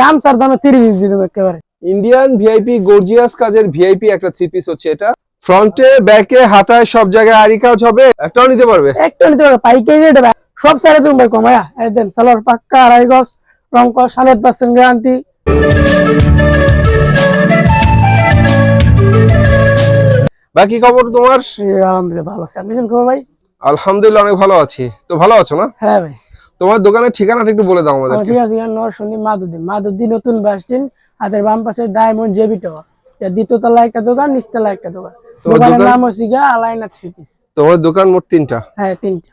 গামছার দামে তিরিশ দিয়ে দেবো একেবারে। ইন্ডিয়ান ভিআইপি গর্জিয়াস কাজের ভিআইপি একটা থ্রি পিস হচ্ছে এটা। ফ্রন্টে ব্যাকে হাতায় সব জায়গায় আরি কাজ হবে একটাও নিতে পারবে? একটা নিতে পারবে পাইকারি রেটে সব তুমি ভাই। কমায়া দেন সালোয়ার পাক্কা আড়াই গজ রং কস হান্ড্রেড পার্সেন্ট গ্যারান্টি বাকি খবর তোমার? আলহামদুলিল্লাহ ভালো আছে। আপনি খবর ভাই? আলহামদুলিল্লাহ অনেক ভালো আছি। তো ভালো আছো না? হ্যাঁ ভাই। তোমার দোকানের ঠিকানাটা একটু বলে দাও আমার আমাদেরকে ঠিক আছে নরসন্দী মাদুদি মাদুদি নতুন বাস স্ট্যান্ড হাতের বাম পাশে ডায়মন্ড জেবি টাওয়ার এর দ্বিতীয়তলা একটা দোকান নিচতলা একটা দোকান। তোমার দোকানের নাম হচ্ছে গিয়া আলাইনা থ্রি পিস তোমার দোকান মোট তিনটা। হ্যাঁ তিনটা।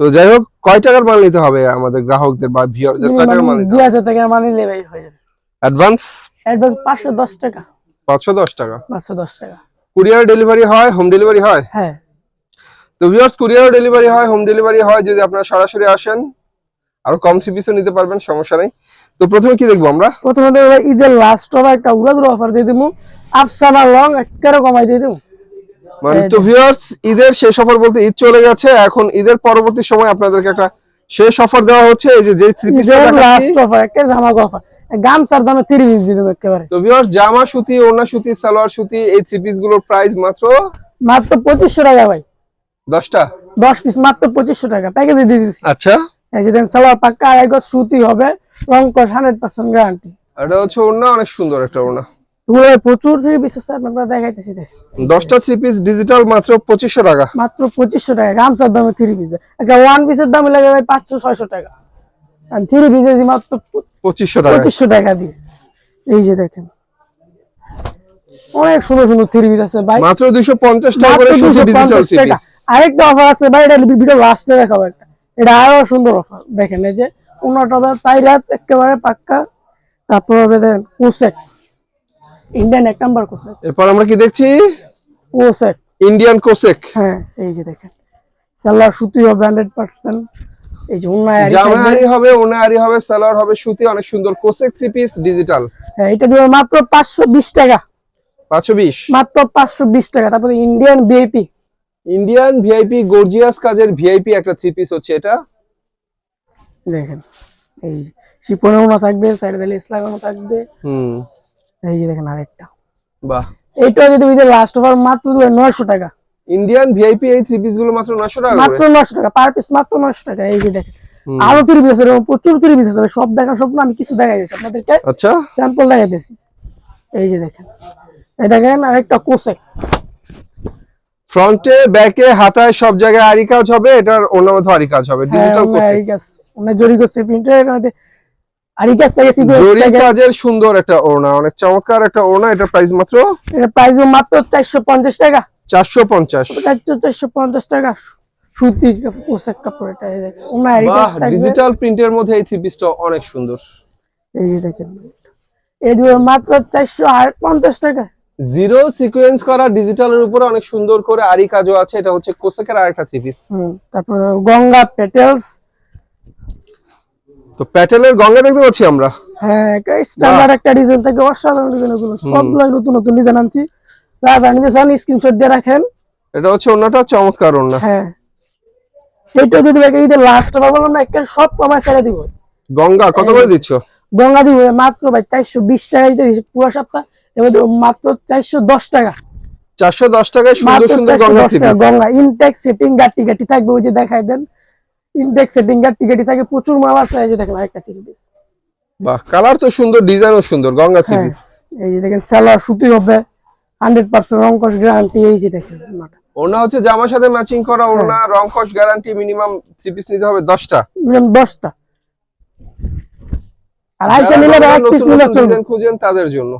তো যাই হোক কয় টাকার মাল নিতে হবে আমাদের গ্রাহকদের বা ভিউয়ারদের কয় টাকার মাল নিতে দুই হাজার টাকা মানে নিলে ভাই হয়ে যাবে। অ্যাডভান্স অ্যাডভান্স পাঁচশো দশ টাকা। পাঁচশো দশ টাকা। পাঁচশো দশ টাকা। কুরিয়ার ডেলিভারি হয় হোম ডেলিভারি হয়? হ্যাঁ। তো ভিউয়ার্স কুরিয়ার ডেলিভারি হয় হোম ডেলিভারি হয় যদি আপনারা সরাসরি আসেন আরও কম থ্রি পিসও নিতে পারবেন সমস্যা নেই। তো প্রথমে কি দেখব আমরা? প্রথমে ভাই ঈদের লাস্ট অফার একটা উড়াদুর অফার দিয়ে দিবো আফসানা লং একেবারে কমাই দিয়ে দিবো মানে তো ভিউয়ার্স ঈদের শেষ অফার বলতে ঈদ চলে গেছে এখন ঈদের পরবর্তী সময় আপনাদেরকে একটা শেষ অফার দেওয়া হচ্ছে এই যে যে থ্রি পিস লাস্ট অফার একেবারে ধামাকা অফার গামছার দামে তিরিশ দিয়ে দেবো একেবারে। তো ভিউয়ার্স জামা সুতি ওড়না সুতি সালোয়ার সুতি এই থ্রি পিসগুলোর প্রাইস মাত্র মাত্র পঁচিশশো টাকা ভাই। দশটা? দশ পিস মাত্র পঁচিশশো টাকা। প্যাকেজে দিয়ে দিচ্ছি আচ্ছা। এই যে সালোয়ার পাক্কা আড়াই গজ সুতি হবে রং কস হান্ড্রেড পার্সেন্ট গ্যারান্টি এটা হচ্ছে ওড়না অনেক সুন্দর একটা ওড়না। প্রচুর থ্রি পিস আছে আপনারা দেখাইতেছি দেখেন। দশটা থ্রি পিস ডিজিটাল মাত্র পঁচিশশো টাকা। মাত্র পঁচিশশো টাকা গামছার দামে থ্রি পিস একটা ওয়ান পিসের দাম লাগে ভাই পাঁচশো ছয়শো টাকা। আর থ্রি পিসের মাত্র পঁচিশশো টাকা। পঁচিশশো টাকা দিয়ে। এই যে দেখেন। অনেক সুন্দর সুন্দর থ্রি পিস আছে ভাই। মাত্র দুইশো পঞ্চাশ টাকা মাত্র করে শুধু ডিজিটাল 250 থ্রি টাকা। পিস আরেকটা অফার আছে ভাই এটা ভিডিও লাস্টে দেখাবো একটা। এটা আরও সুন্দর অফার দেখেন এই যে উন্নত হবে চাই রাত একেবারে পাক্কা। তারপর হবে দেখেন কোসেক। ইন্ডিয়ান এক নাম্বার কোসেক। এরপর আমরা কি দেখছি? কোসেক। ইন্ডিয়ান কোসেক। হ্যাঁ এই যে দেখেন। সালোয়ার সুতি হবে হান্ড্রেড পার্সেন্ট এই যে হবে সালোয়ার হবে সুতি অনেক সুন্দর। কোসেক থ্রি পিস ডিজিটাল হ্যাঁ এটা মাত্র পাঁচশো বিশ টাকা। পাঁচশো বিশ। মাত্র পাঁচশো বিশ টাকা। তারপরে ইন্ডিয়ান বিএপি ইন্ডিয়ান ভিআইপি গর্জিয়াস কাজের ভিআইপি একটা থ্রি পিস হচ্ছে এটা। দেখেন এই শিপনের মতো থাকবে সাইডে দিলে ইসলামের থাকবে। হুম। এই যে দেখেন আরেকটা। বাহ। এইটা যদি বুঝে লাস্ট ওভার মাত্র দেবে নয়শো টাকা। ইন্ডিয়ান ভিআইপি এই থ্রি পিসগুলো মাত্র নশো টাকা মাত্র করে নয়শো টাকা পার পিস মাত্র নয়শো টাকা এই যে দেখেন। আরও তিরিশ পিস আছে প্রচুর তিরিশ পিস আছে সব দেখার স্বপ্ন আমি কিছু দেখাই দিয়েছি আপনাদেরকে। আচ্ছা। স্যাম্পল দেখাই দিয়েছি এই যে দেখেন এই দেখেন আরেকটা কোসেক। ফ্রন্টে ব্যাকে হাতায় সব জায়গায় আরি কাজ হবে এটার অন্য মধ্যে আরি কাজ হবে। হ্যাঁ ডিজিটাল আরিকাস অনেক জরি করছে প্রিন্টের মধ্যে থেকে জরি সিকিউরিটি কাজের সুন্দর একটা ওড়না অনেক চমৎকার একটা ওড়না এটার প্রাইস মাত্র? এটা প্রাইস মাত্র চারশো পঞ্চাশ টাকা। চারশো পঞ্চাশ। চারশো চারশো পঞ্চাশ টাকা। সুতির পোশাক কাপড় এটা দেখেন অন্য বাহ ডিজিটাল প্রিন্টের মধ্যে এই থ্রি পিসটা অনেক সুন্দর। এই যে দেখেন। এই দুটো মাত্র চারশো আর পঞ্চাশ টাকা। জিরো সিকোয়েন্স করা ডিজিটালের উপরে অনেক সুন্দর করে আরি কাজও আছে এটা হচ্ছে কোসেকের আরেকটা থ্রি পিস তারপর গঙ্গা পেটেলস তো প্যাটেলের গঙ্গা দেখতে পাচ্ছি আমরা। হ্যাঁ স্ট্যান্ডার্ড একটা ডিজাইন থাকে অসাধারণ ডিজাইনগুলো সবগুলো নতুন নতুন ডিজাইন আনছি। দাদা নিজে চান স্ক্রিনশট দিয়ে রাখেন। এটা হচ্ছে অন্যটা চমৎকার অন্য। হ্যাঁ। এইটা যদি দেখে ঈদের লাস্ট বা বললাম না একটা সব কমায় ছেড়ে দিব। গঙ্গা কত করে দিচ্ছ? গঙ্গা দিব মাত্র ভাই চারশো বিশ টাকা দিতে পুরো সপ্তাহ। এবার মাত্র চারশো দশ টাকা। চারশো দশ টাকায় সুন্দর সুন্দর গঙ্গা টাকা পিস ইনটেক সেটিং গাটি গাটি থাকবে ওই যে দেখাই দেন। ইনটেক সেটিং গাটি গাটি থাকে প্রচুর মাল আছে এই যে দেখেন আরেকটা থ্রি পিস বাহ কালার তো সুন্দর ডিজাইনও সুন্দর গঙ্গা থ্রি হ্যাঁ। পিস এই যে দেখেন সেলার সুতি হবে হান্ড্রেড পার্সেন্ট অঙ্কশ গ্যারান্টি এই যে দেখেন। ওড়না হচ্ছে জামার সাথে ম্যাচিং করা ওড়না রং কস গ্যারান্টি মিনিমাম থ্রি পিস নিতে হবে দশটা। মিনিমাম দশটা। আর আইসা নিলে এক পিস নিলে চলবে। খুঁজেন তাদের জন্য।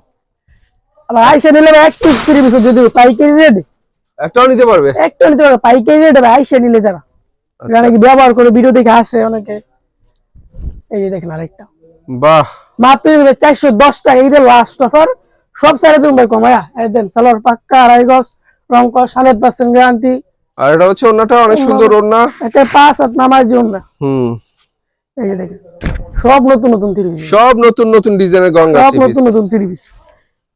আবার আইসা নিলে এক পিস যদি পাইকারি রেট একটাও নিতে পারবে? একটা নিতে পারবে পাইকারি রেট আইসা নিলে যারা। যারা নাকি ব্যবহার করে ভিডিও দেখে আসে অনেকে। এই যে দেখেন আরেকটা। বাহ। মাত্র চারশো দশ টাকা ঈদের লাস্ট অফার সব তুমি ভাই কমায়া। এই দেন সালোয়ার পাক্কা আড়াই গজ রং কস হান্ড্রেড পার্সেন্ট গ্যারান্টি আর এটা হচ্ছে ওড়নাটা অনেক সুন্দর ওড়না। একটা পাঁচ হাত নামাজ জন্য হুম। এই যে দেখেন সব নতুন নতুন পিস সব নতুন নতুন ডিজাইনের গঙ্গা সব নতুন নতুন পিস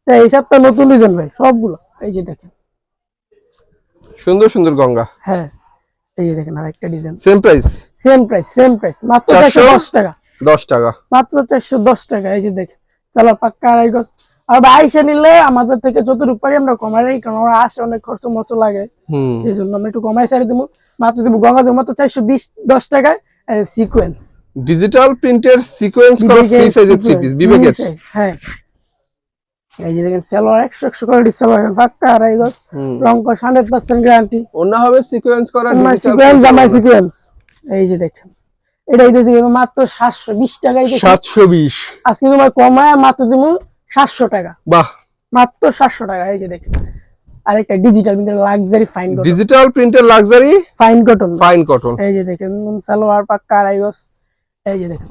এই সপ্তাহ নতুন ডিজাইন ভাই সবগুলো। এই যে দেখেন। সুন্দর সুন্দর গঙ্গা। হ্যাঁ এই যে দেখেন আরেকটা design same price same price same price মাত্র চারশো চারশো? দশ টাকা। দশ টাকা। মাত্র চারশো দশ টাকা এই যে দেখেন। পাক্কা আড়াই গজ। আর আইসা নিলে আমাদের থেকে যতটুকু পারি আমরা কমাই রাখি কারণ আমরা আসে অনেক খরচ মরচ লাগে। হুম। সেই জন্য আমরা একটু কমাই সারি দিব। মাত্র দিব গঙ্গা দেবো মাত্র চারশো বিশ দশ টাকায় সিকোয়েন্স ডিজিটাল প্রিন্টের সিকোয়েন্স করা ফ্রি সাইজের থ্রি পিস বিবেকের। হ্যাঁ। এই যে দেখেন সেলোয়ার একশো একশো কোয়ালিটি সেলোয়ার পাক্কা আড়াই গজ। হুম। রং কস হান্ড্রেড পার্সেন্ট গ্যারান্টি অন্য হবে সিকোয়েন্স করা সিকোয়েন্স সিকোয়েন্স এই যে দেখেন এটা দিতেছি মাত্র সাতশো বিশ টাকায় সাতশো বিশ। আজকে তোমার কমায় মাত্র দিব সাতশো টাকা। বাহ। মাত্র সাতশো টাকা এই যে দেখেন। আরেকটা ডিজিটাল কিন্তু লাক্সারি ফাইন কটন ডিজিটাল প্রিন্টের luxury fine cotton fine cotton এই যে দেখেন সালোয়ার পাক্কা আড়াই গজ। এই যে দেখেন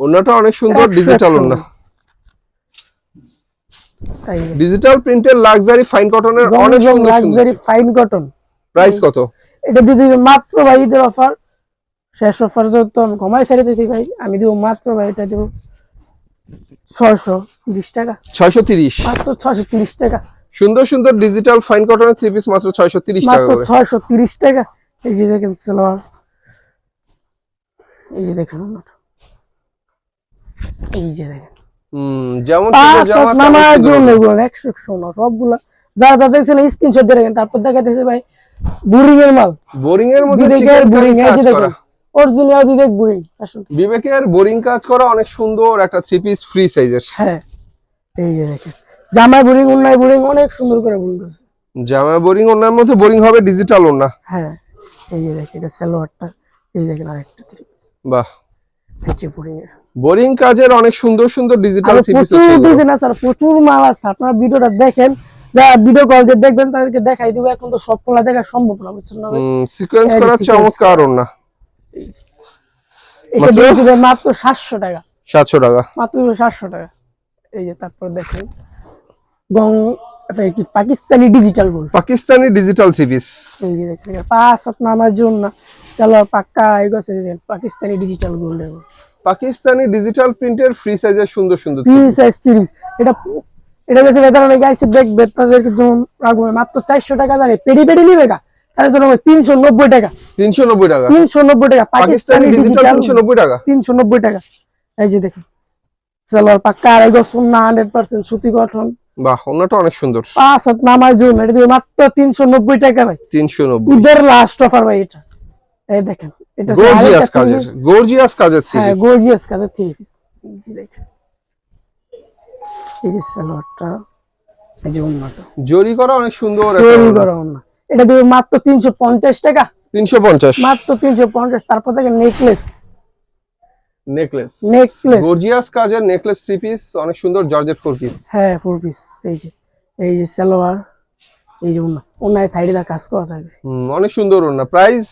ওনাটা অনেক সুন্দর ডিজিটাল। ওনা ডিজিটাল প্রিন্টের লাক্সারি ফাইন কটনের অনেক সুন্দর লাক্সারি ফাইন কটন প্রাইস কত? এটা দিদি মাত্র ভাই ঈদের অফার শেষ অফার যেহেতু আমি কমাই ছেড়ে দিতেছি ভাই আমি দিব মাত্র ভাই এটা দিব ছয়শো তিরিশ টাকা। ছয়শো তিরিশ। মাত্র ছয়শো তিরিশ টাকা। সুন্দর সুন্দর ডিজিটাল ফাইন কটনের থ্রি পিস মাত্র ছয়শো তিরিশ টাকা মাত্র ছয়শো তিরিশ টাকা। এই যে দেখেন সালোয়ার। এই যে দেখেন এই যে দেখেন। যেমন পাঁচ জামা হাত তেমন নামার সুন্দর জন্য এগুলো একশো একশো না সবগুলা। যারা যা দেখছেন স্ক্রিনশট দিয়ে রাখেন তারপর দেখাতেছে ভাই বুরিং এর মাল। বোরিং এর মধ্যে বিবেকের chicken এই যে দেখেন অরিজিনাল বিবেক বুরিং আসুন। বিবেকের বোরিং কাজ করা অনেক সুন্দর একটা থ্রি পিস ফ্রি সাইজের হ্যাঁ এই যে দেখেন জামাই বুরিং অন্যায় বুরিং অনেক সুন্দর করে বুরিং করছে। জামা বোরিং ওনার মধ্যে বোরিং হবে ডিজিটাল ওনা হ্যাঁ এই যে দেখেন এটা সালোয়ারটা এই দেখেন আরেকটা থ্রি পিস বাহ। বুরিং এর বোরিং কাজের অনেক সুন্দর সুন্দর ডিজিটাল প্রচুর ডিজাইন আছে প্রচুর মাল আছে। আপনারা ভিডিওটা দেখেন যারা ভিডিও কল দিয়ে দেখবেন তাদেরকে দেখাই দিব এখন তো সব পোলা দেখা সম্ভব না বুঝছেন না সিকোয়েন্স এই করা চমৎকার এটা মাত্র? দিয়ে দিবে মাত্র সাতশো টাকা। সাতশো টাকা। মাত্র সাতশো টাকা। এই যে তারপর দেখেন গং এটা কি Pakistani digital gold Pakistani digital three piece এই যে দেখেন পাঁচ হাত নামার জন্য চলো পাক্কা এগোছে দেখেন Pakistani digital gold Pakistani digital প্রিন্টের ফ্রি সাইজের সুন্দর সুন্দর তিরিশ সাইজ তিরিশ। এটা এটা যদি বেতন অনেক গাইছে দেখবে তাদেরকে যেমন রাখবে মাত্র চারশো টাকা জানে। পেডি পেডি নিবে গা? তাদের জন্য তিনশো নব্বই টাকা। তিনশো নব্বই টাকা। তিনশো নব্বই টাকা। পাকিস্তানি ডিজিটাল তিনশো নব্বই টাকা। তিনশো নব্বই টাকা। এই যে দেখেন। সালোয়ার পাক্কা আড়াই গজ সুন্না হান্ড্রেড পার্সেন্ট সুতি গঠন বাহ ওনাটা অনেক সুন্দর। পাঁচ হাত নামার জন্য এটা মাত্র তিনশো নব্বই টাকা ভাই। তিনশো নব্বই। ঈদের লাস্ট অফার ভাই এটা। এই দেখেন এটা গর্জিয়াস কাজের গর্জিয়াস কাজের থ্রি হ্যাঁ গর্জিয়াস কাজের এই যে দেখেন এই যে সালোয়ারটা এই যে জরি করা অনেক সুন্দর তৈরি করা এটা দিবে মাত্র তিনশো পঞ্চাশ টাকা। তিনশো পঞ্চাশ। মাত্র তিনশো পঞ্চাশ তারপর থেকে নেকলেস নেকলেস নেকলেস গর্জিয়াস কাজের নেকলেস থ্রি পিস অনেক সুন্দর জর্জেট ফোর পিস হ্যাঁ ফোর পিস এই যে এই যে সালোয়ার এই যে অন্যায় সাইডে কাজ করা থাকবে অনেক সুন্দর ওনা প্রাইস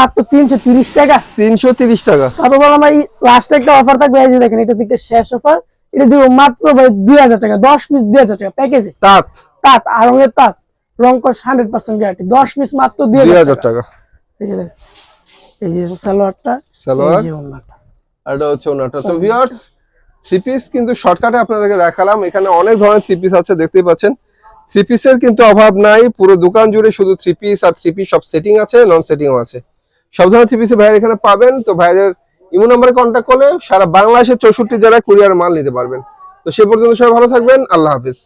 মাত্র তিনশো তিরিশ টাকা। তিনশো তিরিশ টাকা। তারপর বললাম ভাই লাস্ট একটা অফার থাকবে এই যে দেখেন এটা থেকে শেষ অফার এটা দিব মাত্র ভাই দুই হাজার টাকা দশ পিস দুই হাজার টাকা প্যাকেজে তাঁত। তাঁত আরঙের তাঁত। রংকশ হান্ড্রেড পার্সেন্ট গ্যারান্টি দশ পিস মাত্র দুই হাজার টাকা। এই যে এই যে সালোয়ারটা সালোয়ার। এটা হচ্ছে ওনাটা তো ভিউয়ার্স থ্রি পিস কিন্তু শর্টকাটে আপনাদেরকে দেখালাম। এখানে অনেক ধরনের থ্রি পিস আছে দেখতেই পাচ্ছেন। থ্রি পিসের কিন্তু অভাব নাই, পুরো দোকান জুড়ে শুধু থ্রি পিস আর থ্রি পিস সব সেটিং আছে নন সেটিংও আছে। সব ধরনের থ্রি পিসে ভাইয়ের এখানে পাবেন, তো ভাইদের ইমো নাম্বারে কন্ট্যাক্ট করলে সারা বাংলাদেশের চৌষট্টি জেলায় কুরিয়ার মাল নিতে পারবেন। তো সে পর্যন্ত সবাই ভালো থাকবেন, আল্লাহ হাফিজ।